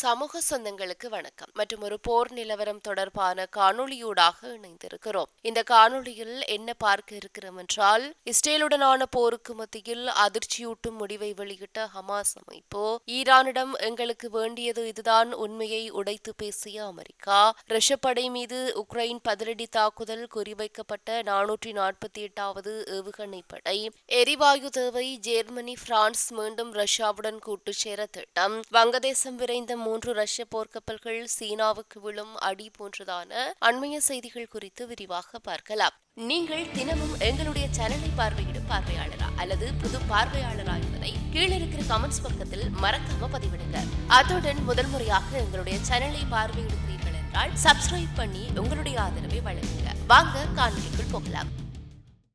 சமூக சொந்தங்களுக்கு வணக்கம். மற்றும் ஒரு போர் நிலவரம் தொடர்பான காணொளியூடாக இணைந்திருக்கிறோம். இந்த காணொளியில் என்ன பார்க்க இருக்கிறோம் என்றால் இஸ்ரேலுடனான போருக்கு மத்தியில் அதிர்ச்சியூட்டும் முடிவை வெளியிட்ட ஹமாஸ் அமைப்பு ஈரானிடம் எங்களுக்கு வேண்டியது இதுதான் உண்மையை உடைத்து பேசிய அமெரிக்கா ரஷ்ய படை மீது உக்ரைன் பதிலடி தாக்குதல் குறிவைக்கப்பட்ட நானூற்றி நாற்பத்தி எட்டாவது ஏவுகணை படை எரிவாயு தேவை ஜெர்மனி பிரான்ஸ் மீண்டும் ரஷ்யாவுடன் கூட்டு சேர திட்டம் வங்கதேசம் விரைந்த மூன்று ரஷ்ய போர்க்கப்பல்கள் சீனாவுக்கு விழும் அடி போன்றதான அண்மைய செய்திகள் குறித்து விரிவாக பார்க்கலாம். நீங்கள் தினமும் எங்களுடைய சேனலை பார்வையிடும் பார்வையாளரா அல்லது புது பார்வையாளரா என்பதை கீழே இருக்கிற கமெண்ட்ஸ் பக்கத்தில் மறக்காம பதிவிடுங்க. அத்துடன் முதல் முறையாக எங்களுடைய சேனலை பார்வையிடுகிறீர்கள் என்றால் சப்ஸ்கிரைப் பண்ணி உங்களுடைய ஆதரவை வழங்குங்க. வாங்க காணொலிக்குள் போகலாம்.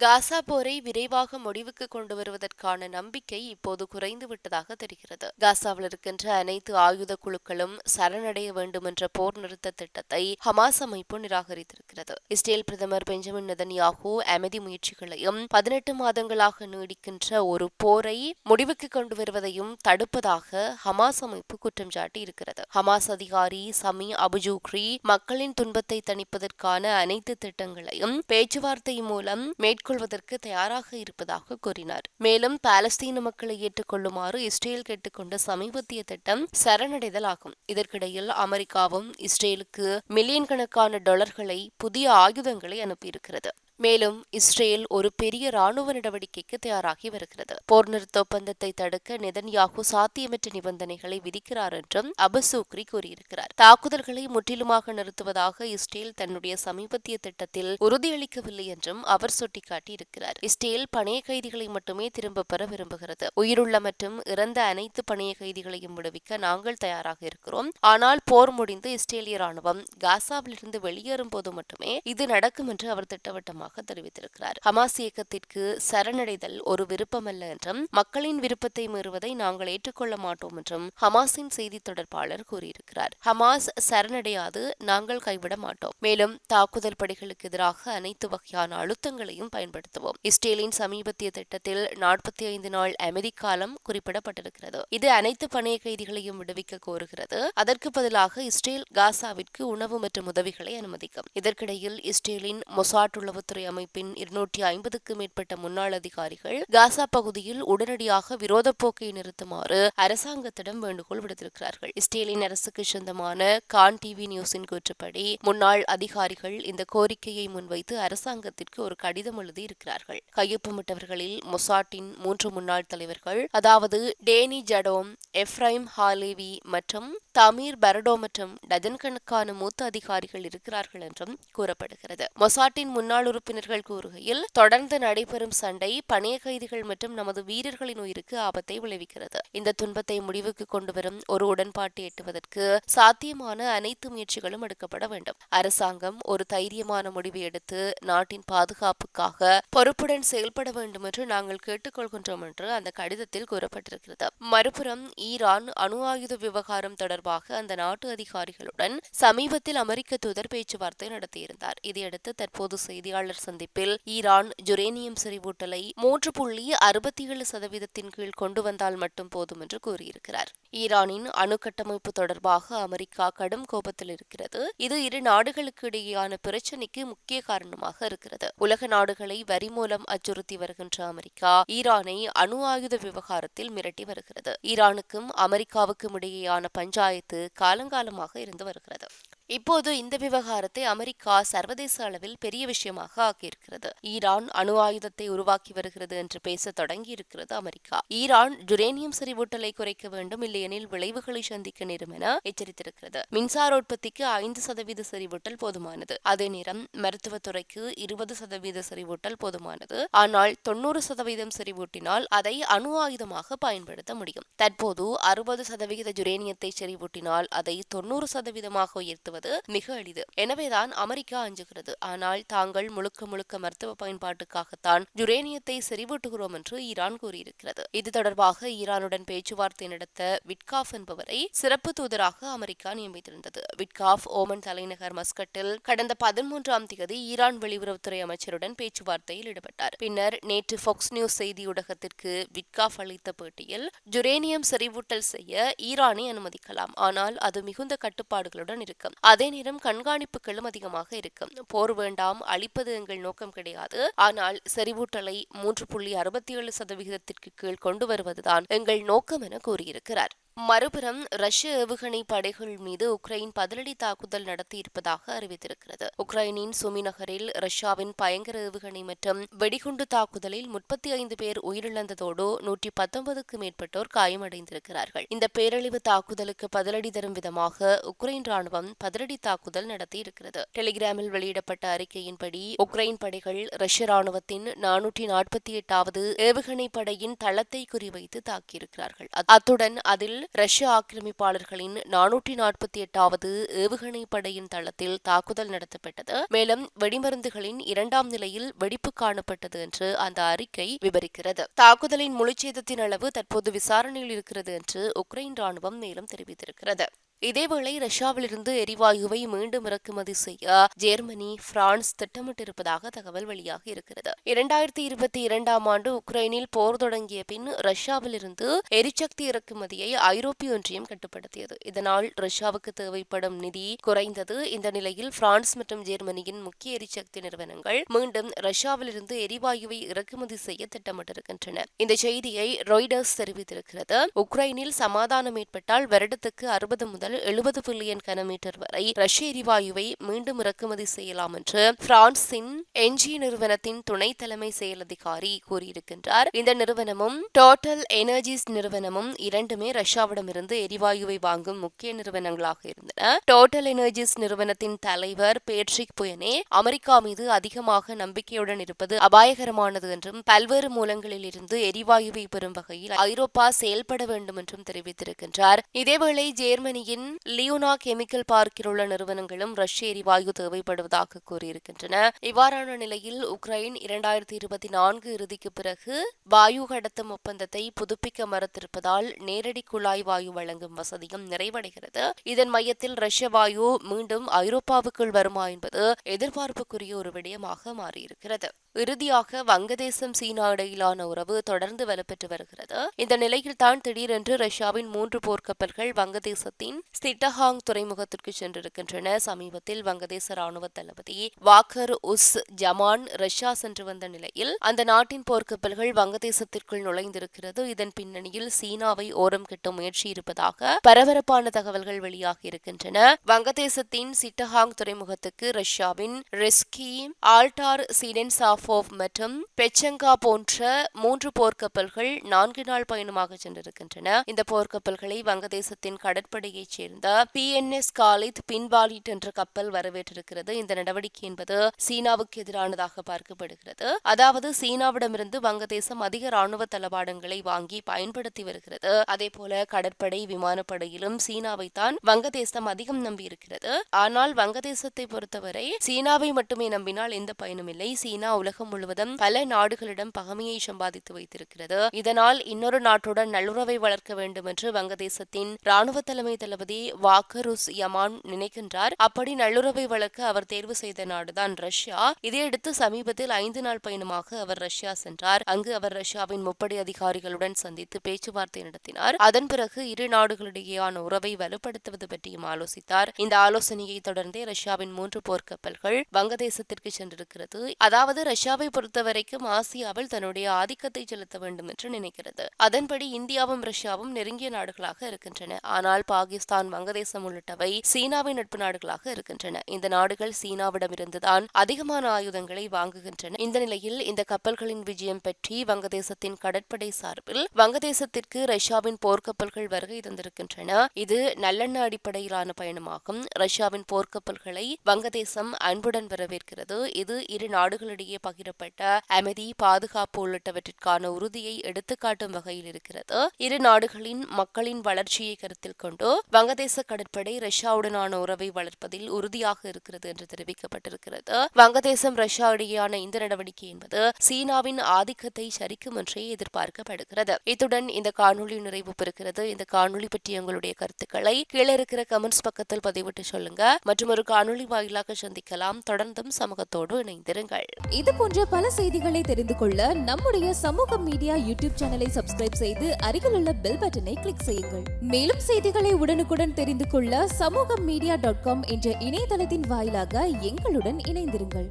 காசா போரை விரைவாக முடிவுக்கு கொண்டு வருவதற்கான நம்பிக்கை இப்போது குறைந்து விட்டதாக தெரிகிறது. காசாவில் இருக்கின்ற அனைத்து ஆயுத குழுக்களும் சரணடைய வேண்டும் என்ற போர் நிறுத்த திட்டத்தை ஹமாஸ் அமைப்பு நிராகரித்திருக்கிறது. இஸ்ரேல் பிரதமர் பெஞ்சமின் நெதன்யாகு அமைதி முயற்சிகளையும் பதினெட்டு மாதங்களாக நீடிக்கின்ற ஒரு போரை முடிவுக்கு கொண்டு வருவதையும் தடுப்பதாக ஹமாஸ் அமைப்பு குற்றம் சாட்டி இருக்கிறது ஹமாஸ் அதிகாரி சமி அபுஜூக்ரி மக்களின் துன்பத்தை தணிப்பதற்கான அனைத்து திட்டங்களையும் பேச்சுவார்த்தை மூலம் மேற்கொள்ள மேற்கொள்வதற்கு தயாராக இருப்பதாக கூறினார். மேலும் பாலஸ்தீன மக்களை ஏற்றுக்கொள்ளுமாறு இஸ்ரேல் கேட்டுக்கொண்ட சமீபத்திய திட்டம் சரணடைதல் ஆகும். இதற்கிடையில் அமெரிக்காவும் இஸ்ரேலுக்கு மில்லியன் கணக்கான டாலர்களை புதிய ஆயுதங்களை அனுப்பியிருக்கிறது. மேலும் இஸ்ரேல் ஒரு பெரிய ராணுவ நடவடிக்கைக்கு தயாராகி வருகிறது. போர் நிறுத்த ஒப்பந்தத்தை தடுக்க நெதன்யாகு சாத்தியமற்ற நிபந்தனைகளை விதிக்கிறார் என்றும் அபசூக்ரி கூறியிருக்கிறார். தாக்குதல்களை முற்றிலுமாக நிறுத்துவதாக இஸ்ரேல் தன்னுடைய சமீபத்திய திட்டத்தில் உறுதியளிக்கவில்லை என்றும் அவர் சுட்டிக்காட்டியிருக்கிறார். இஸ்ரேல் பணைய கைதிகளை மட்டுமே திரும்ப பெற விரும்புகிறது. உயிருள்ள மற்றும் இறந்த அனைத்து பணைய கைதிகளையும் விடுவிக்க நாங்கள் தயாராக இருக்கிறோம். ஆனால் போர் முடிந்து இஸ்ரேலிய ராணுவம் காசாவிலிருந்து வெளியேறும் போது மட்டுமே இது நடக்கும் என்று அவர் திட்டவட்டமாக உள்ளதாக தெரிவித்திருக்கிறார். ஹமாஸ் இயக்கத்திற்கு சரணடைதல் ஒரு விருப்பமல்ல என்றும் மக்களின் விருப்பத்தை மீறுவதை நாங்கள் ஏற்றுக்கொள்ள மாட்டோம் என்றும் ஹமாஸின் செய்தி தொடர்பாளர் கூறியிருக்கிறார். ஹமாஸ் சரணடையாது நாங்கள் கைவிட மாட்டோம். மேலும் தாக்குதல் படைகளுக்கு எதிராக அனைத்து வகையான அழுத்தங்களையும் பயன்படுத்துவோம். இஸ்ரேலின் சமீபத்திய திட்டத்தில் நாற்பத்தி ஐந்து நாள் அமைதி காலம் குறிப்பிடப்பட்டிருக்கிறது. இது அனைத்து பணைய கைதிகளையும் விடுவிக்க கோருகிறது. அதற்கு பதிலாக இஸ்ரேல் காசாவிற்கு உணவு மற்றும் உதவிகளை அனுமதிக்கும். இதற்கிடையில் இஸ்ரேலின் மொசாட் உளவுத்துறை பாதுகாப்புத்துறை அமைப்பின் இருநூற்றி ஐம்பதுக்கு மேற்பட்ட முன்னாள் அதிகாரிகள் காசா பகுதியில் உடனடியாக விரோத போக்கை நிறுத்துமாறு அரசாங்கத்திடம் வேண்டுகோள் விடுத்திருக்கிறார்கள். இஸ்ரேலின் அரசுக்கு சொந்தமான கான் டிவி நியூஸின் கூற்றுப்படி முன்னாள் அதிகாரிகள் இந்த கோரிக்கையை முன்வைத்து அரசாங்கத்திற்கு ஒரு கடிதம் எழுதி இருக்கிறார்கள். கையொப்பமிட்டவர்களில் மொசாட்டின் மூன்று முன்னாள் தலைவர்கள் அதாவது டேனி ஜடோம் எஃப்ரைம் ஹாலேவி மற்றும் தமிர் பரடோ மற்றும் டஜன் கணக்கான மூத்த அதிகாரிகள் இருக்கிறார்கள் என்றும் கூறப்படுகிறது. மொசாட்டின் முன்னாள் உறுப்பினர்கள் கூறுகையில் தொடர்ந்து நடைபெறும் சண்டை பணைய கைதிகள் மற்றும் நமது வீரர்களின் உயிருக்கு ஆபத்தை விளைவிக்கிறது. இந்த துன்பத்தை முடிவுக்கு கொண்டு வரும் ஒரு உடன்பாட்டை எட்டுவதற்கு சாத்தியமான அனைத்து முயற்சிகளும் எடுக்கப்பட வேண்டும். அரசாங்கம் ஒரு தைரியமான முடிவை எடுத்து நாட்டின் பாதுகாப்புக்காக பொறுப்புடன் செயல்பட வேண்டும் என்று நாங்கள் கேட்டுக்கொள்கின்றோம் என்று அந்த கடிதத்தில் கூறப்பட்டிருக்கிறது. மறுபுறம் ஈரான் அணு ஆயுத விவகாரம் தொடர்பாக அந்த நாட்டு அதிகாரிகளுடன் சமீபத்தில் அமெரிக்க தூதர் பேச்சுவார்த்தை நடத்தியிருந்தார். இதையடுத்து தற்போது செய்தியாளர் சந்திப்பில் ஈரான் ஜுரேனியம் செறிவூட்டலை மூன்று புள்ளி அறுபத்தி ஏழு சதவீதத்தின் கீழ் கொண்டு வந்தால் மட்டும் போதும் என்று கூறியிருக்கிறார். ஈரானின் அணுக்கட்டமைப்பு தொடர்பாக அமெரிக்கா கடும் கோபத்தில் இருக்கிறது. இது இரு நாடுகளுக்கு இடையேயான பிரச்சினைக்கு முக்கிய காரணமாக இருக்கிறது. உலக நாடுகளை வரி மூலம் அச்சுறுத்தி வருகின்ற அமெரிக்கா ஈரானை அணு ஆயுத விவகாரத்தில் மிரட்டி வருகிறது. ஈரானுக்கும் அமெரிக்காவுக்கும் இடையேயான பஞ்சாயத்து காலங்காலமாக இருந்து வருகிறது. இப்போது இந்த விவகாரத்தை அமெரிக்கா சர்வதேச அளவில் பெரிய விஷயமாக ஆக்கியிருக்கிறது. ஈரான் அணு ஆயுதத்தை உருவாக்கி வருகிறது என்று பேச தொடங்கி இருக்கிறது அமெரிக்கா. ஈரான் ஜுரேனியம் செறிவூட்டலை குறைக்க வேண்டும் இல்லையெனில் விளைவுகளை சந்திக்க நேரும் என எச்சரித்திருக்கிறது. மின்சார உற்பத்திக்கு ஐந்து சதவீத செறிவூட்டல் போதுமானது. அதே நேரம் மருத்துவத்துறைக்கு இருபது சதவீத செறிவூட்டல் போதுமானது. ஆனால் தொன்னூறு சதவீதம் செறிவூட்டினால் அதை அணு ஆயுதமாக பயன்படுத்த முடியும். தற்போது அறுபது சதவீத ஜுரேனியத்தை செறிவூட்டினால் அதை தொன்னூறு சதவீதமாக உயர்த்துவது பெறுவது மிக எளிது. எனவேதான் அமெரிக்கா அஞ்சுகிறது. ஆனால் தாங்கள் முழுக்க முழுக்க மருத்துவ பயன்பாட்டுக்காகத்தான் யுரேனியத்தை செறிவூட்டுகிறோம் என்று ஈரான் கூறியிருக்கிறது. இது தொடர்பாக ஈரானுடன் பேச்சுவார்த்தை நடத்த விட்காஃப் என்பவரை சிறப்பு தூதராக அமெரிக்கா நியமித்திருந்தது. விட்காஃப் ஓமன் தலைநகர் மஸ்கட்டில் கடந்த பதிமூன்றாம் தேதி ஈரான் வெளியுறவுத்துறை அமைச்சருடன் பேச்சுவார்த்தையில் ஈடுபட்டார். பின்னர் நேற்று ஃபாக்ஸ் நியூஸ் செய்தி ஊடகத்திற்கு விட்காஃப் அளித்த பேட்டியில் ஜுரேனியம் செறிவூட்டல் செய்ய ஈரானை அனுமதிக்கலாம். ஆனால் அது மிகுந்த கட்டுப்பாடுகளுடன் இருக்கும். அதே நேரம் கண்காணிப்புகளும் அதிகமாக இருக்கும். போர் வேண்டாம் அழிப்பது எங்கள் நோக்கம் கிடையாது. ஆனால் செறிவூட்டலை மூன்று புள்ளி அறுபத்தி ஏழு சதவிகிதத்திற்கு கீழ் கொண்டு வருவதுதான் எங்கள் நோக்கம் என கூறியிருக்கிறார். மறுபுறம் ரஷ்ய ஏவுகணை படைகள் மீது உக்ரைன் பதிலடி தாக்குதல் நடத்தியிருப்பதாக அறிவித்திருக்கிறது. உக்ரைனின் சுமி நகரில் ரஷ்யாவின் பயங்கர ஏவுகணை மற்றும் வெடிகுண்டு தாக்குதலில் முப்பத்தி ஐந்து பேர் உயிரிழந்ததோடு நூற்றி பத்தொன்பதுக்கு மேற்பட்டோர் காயமடைந்திருக்கிறார்கள். இந்த பேரழிவு தாக்குதலுக்கு பதிலடி தரும் விதமாக உக்ரைன் ராணுவம் பதிலடி தாக்குதல் நடத்தியிருக்கிறது. டெலிகிராமில் வெளியிடப்பட்ட அறிக்கையின்படி உக்ரைன் படைகள் ரஷ்ய ராணுவத்தின் நானூற்றி நாற்பத்தி எட்டாவது ஏவுகணை படையின் தளத்தை குறிவைத்து தாக்கியிருக்கிறார்கள். அத்துடன் அதில் ரஷ்ய ஆக்கிரமிப்பாளர்களின் நானூற்றி நாற்பத்தி எட்டாவது ஏவுகணை படையின் தளத்தில் தாக்குதல் நடத்தப்பட்டது. மேலும் வெடிமருந்துகளின் இரண்டாம் நிலையில் வெடிப்பு காணப்பட்டது என்று அந்த அறிக்கை விவரிக்கிறது. தாக்குதலின் முழுச்சேதத்தின் அளவு தற்போது விசாரணையில் இருக்கிறது என்று உக்ரைன் ராணுவம் மேலும் தெரிவித்திருக்கிறது. இதேவேளை ரஷ்யாவிலிருந்து எரிவாயுவை மீண்டும் இறக்குமதி செய்ய ஜெர்மனி பிரான்ஸ் திட்டமிட்டிருப்பதாக தகவல் வெளியாக இருக்கிறது. இரண்டாயிரத்தி இருபத்தி இரண்டாம் ஆண்டு உக்ரைனில் போர் தொடங்கிய பின் ரஷ்யாவிலிருந்து எரிசக்தி இறக்குமதியை ஐரோப்பிய ஒன்றியம் கட்டுப்படுத்தியது. இதனால் ரஷ்யாவுக்கு தேவைப்படும் நிதி குறைந்தது. இந்த நிலையில் பிரான்ஸ் மற்றும் ஜெர்மனியின் முக்கிய எரிசக்தி நிறுவனங்கள் மீண்டும் ரஷ்யாவிலிருந்து எரிவாயுவை இறக்குமதி செய்ய திட்டமிட்டிருக்கின்றன. இந்த செய்தியை ரொய்டர்ஸ் தெரிவித்திருக்கிறது. உக்ரைனில் சமாதானம் ஏற்பட்டால் வருடத்துக்கு அறுபது முதல் முதல் எழுபது பில்லியன் கனமீட்டர் வரை ரஷ்ய எரிவாயுவை மீண்டும் இறக்குமதி செய்யலாம் என்று பிரான்சின் என்ஜி நிறுவனத்தின் துணை தலைமை செயல் அதிகாரி கூறியிருக்கின்றார். இந்த நிறுவனமும் டோட்டல் எனர்ஜிஸ் நிறுவனமும் இரண்டுமே ரஷ்யாவிடமிருந்து எரிவாயுவை வாங்கும் முக்கிய நிறுவனங்களாக இருந்தன. டோட்டல் எனர்ஜிஸ் நிறுவனத்தின் தலைவர் பேட்ரிக் புயனே அமெரிக்கா மீது அதிகமாக நம்பிக்கையுடன் இருப்பது அபாயகரமானது என்றும் பல்வேறு மூலங்களில் இருந்து எரிவாயுவை பெறும் வகையில் ஐரோப்பா செயல்பட வேண்டும் என்றும் தெரிவித்திருக்கின்றார். இதேவேளை ஜேர்மனியின் நாட்டின் லியோனா கெமிக்கல் பார்க்கில் உள்ள நிறுவனங்களும் ரஷ்ய எரிவாயு தேவைப்படுவதாக கூறியிருக்கின்றன. இவ்வாறான நிலையில் உக்ரைன் இரண்டாயிரத்தி இருபத்தி நான்கு இறுதிக்கு பிறகு வாயு கடத்தும் ஒப்பந்தத்தை புதுப்பிக்க மறுத்திருப்பதால் நேரடி குழாய் வாயு வழங்கும் வசதியும் நிறைவடைகிறது. இதன் மையத்தில் ரஷ்ய வாயு மீண்டும் ஐரோப்பாவுக்குள் வருமா என்பது எதிர்பார்ப்புக்குரிய ஒரு விடயமாக மாறியிருக்கிறது. இறுதியாக வங்கதேசம் சீனா இடையிலான உறவு தொடர்ந்து வலுப்பெற்று வருகிறது. இந்த நிலையில் தான் திடீரென்று ரஷ்யாவின் மூன்று போர்க்கப்பல்கள் வங்கதேசத்தின் சிட்டஹாங் துறைமுகத்திற்கு சென்றிருக்கின்றன. சமீபத்தில் வங்கதேச ராணுவ தளபதி வாக்கர் உஸ் ஜமான் ரஷ்யா சென்று வந்த நிலையில் அந்த நாட்டின் போர்க்கப்பல்கள் வங்கதேசத்திற்குள் நுழைந்திருக்கிறது. இதன் பின்னணியில் சீனாவை ஓரம் கட்ட முயற்சி இருப்பதாக பரபரப்பான தகவல்கள் வெளியாகி இருக்கின்றன. வங்கதேசத்தின் சிட்டஹாங் துறைமுகத்துக்கு ரஷ்யாவின் ரெஸ்கி ஆல்டார் சீடென்சாஃபோவ் மற்றும் பெச்சங்கா போன்ற மூன்று போர்க்கப்பல்கள் நான்கு நாள் பயணமாக சென்றிருக்கின்றன. இந்த போர்க்கப்பல்களை வங்கதேசத்தின் கடற்படையைச் சேர்ந்த B N S Khalid Bin Walid என்ற கப்பல் வரவேற்றிருக்கிறது. இந்த நடவடிக்கை என்பது சீனாவுக்கு எதிரானதாக பார்க்கப்படுகிறது. அதாவது சீனாவிடமிருந்து வங்கதேசம் அதிக ராணுவ தளவாடங்களை வாங்கி பயன்படுத்தி வருகிறது. அதே போல கடற்படை விமானப்படையிலும் சீனாவை தான் வங்கதேசம் அதிகம் நம்பியிருக்கிறது. ஆனால் வங்கதேசத்தை பொறுத்தவரை சீனாவை மட்டுமே நம்பினால் எந்த பயனும் இல்லை. சீனா உலகம் முழுவதும் பல நாடுகளிடம் பகமையை சம்பாதித்து வைத்திருக்கிறது. இதனால் இன்னொரு நாட்டுடன் நல்லுறவை வளர்க்க வேண்டும் என்று வங்கதேசத்தின் ராணுவ தலைமை தளபதி வாக்கருஸ் யமான் நினைக்கின்றார். அப்படி நல்லுறவை வளர்க்க அவர் தேர்வு செய்த நாடுதான் ரஷ்யா. இதையடுத்து சமீபத்தில் ஐந்து நாள் பயணமாக அவர் ரஷ்யா சென்றார். அங்கு அவர் ரஷ்யாவின் முப்படை அதிகாரிகளுடன் சந்தித்து பேச்சுவார்த்தை நடத்தினார். அதன் பிறகு இரு நாடுகளிடையேயான உறவை வலுப்படுத்துவது பற்றியும் ஆலோசித்தார். இந்த ஆலோசனையை தொடர்ந்தே ரஷ்யாவின் மூன்று போர்க்கப்பல்கள் வங்கதேசத்திற்கு சென்றிருக்கிறது. அதாவது ரஷ்யாவை பொறுத்தவரைக்கும் ஆசியாவில் தன்னுடைய ஆதிக்கத்தை செலுத்த வேண்டும் என்று நினைக்கிறது. அதன்படி இந்தியாவும் ரஷ்யாவும் நெருங்கிய நாடுகளாக இருக்கின்றன. ஆனால் பாகிஸ்தான் வங்கதேசம் உள்ளிட்டவை சீனாவின் நட்பு நாடுகளாக இருக்கின்றன. இந்த நாடுகள் சீனாவிடமிருந்துதான் அதிகமான ஆயுதங்களை வாங்குகின்றன. இந்த நிலையில் இந்த கப்பல்களின் விஜயம் பற்றி வங்கதேசத்தின் கடற்படை சார்பில் வங்கதேசத்திற்கு ரஷ்யாவின் போர்க்கப்பல்கள் வருகை தந்திருக்கின்றன. இது நல்லெண்ண அடிப்படையிலான பயணமாகும். ரஷ்யாவின் போர்க்கப்பல்களை வங்கதேசம் அன்புடன் வரவேற்கிறது. இது இரு நாடுகளிடையே பகிரப்பட்ட அமைதி பாதுகாப்பு உள்ளிட்டவற்றிற்கான உறுதியை எடுத்துக்காட்டும் வகையில் இருக்கிறது. இரு நாடுகளின் மக்களின் வளர்ச்சியை கருத்தில் கொண்டு வங்கதேச கடற்படை ரஷ்யாவுடனான உறவை வளர்ப்பதில் உறுதியாக இருக்கிறது என்று தெரிவிக்கப்பட்டிருக்கிறது. வங்கதேசம் ரஷ்யா இடையேயான இந்த நடவடிக்கை என்பது சீனாவின் ஆதிக்கத்தை சரிக்கும் என்றே எதிர்பார்க்கப்படுகிறது. இத்துடன் இந்த காணொளி நிறைவு பெறுகிறது. இந்த காணொளி பற்றி உங்களுடைய கருத்துக்களை கீழே இருக்கிற கமெண்ட்ஸ் பக்கத்தில் பதிவிட்டு சொல்லுங்க. மற்றும் ஒரு காணொளி வாயிலாக சந்திக்கலாம். தொடர்ந்தும் சமூகத்தோடு இணைந்திருங்கள். இது போன்ற பல செய்திகளை தெரிந்து கொள்ள நம்முடைய சமூக மீடியா யூடியூப் சேனலை சப்ஸ்கிரைப் செய்து அருகிலுள்ள பெல் பட்டனை கிளிக் செய்யுங்கள். மேலும் செய்திகளை உடனுக்குடன் தெரிந்து கொள்ள சமூக மீடியா டாட் காம் என்ற இணையதளத்தின் வாயிலாக எங்களுடன் இணைந்திருங்கள்.